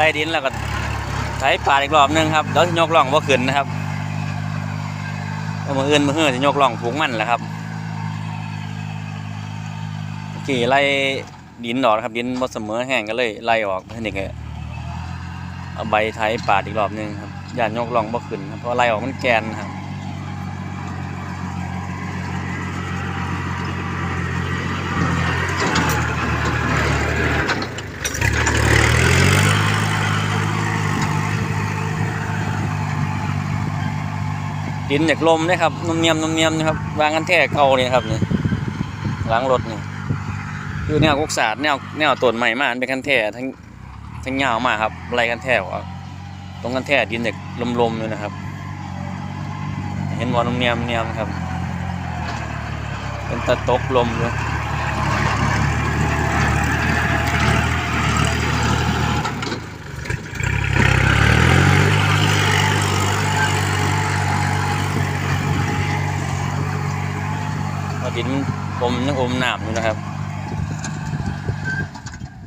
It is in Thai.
ล่ดินแล้วก็ไถปาดอีกรอบนึงครับแล้วสิยกล่องว่าขึ้นนะครับเอามืออื่นมือเฮือจะยกล่องผูกมันแหละครับเมื่อกี่ไล่ดินดอกครับดินบดเสมอแห้งก็เลยไล่ออกทีนี้ก็เอาใบไถปาดอีกรอบนึงครับอย่านยกล่องบ่ขึ้นครับเพราะไล่ออกมันแกนครับ ดินจากลมนะครับนุ่มเนียมนุ่มเนียมนะครับวางกันแท่เก่าเนี่ยครับนี่ล้างรถนี่คือแนวกุกศาสตร์แนวแนวต้นใหม่มากเป็นกันแท่ทั้งทั้งยาวมากครับไรกันแท่ออกตรงกันแท่ดินจากลมๆเลยนะครับ เห็นว่านุ่มเนียมเนียมครับ เป็นตะตกลมเลย ดินอมยังอมน้ำอยู่นะครับ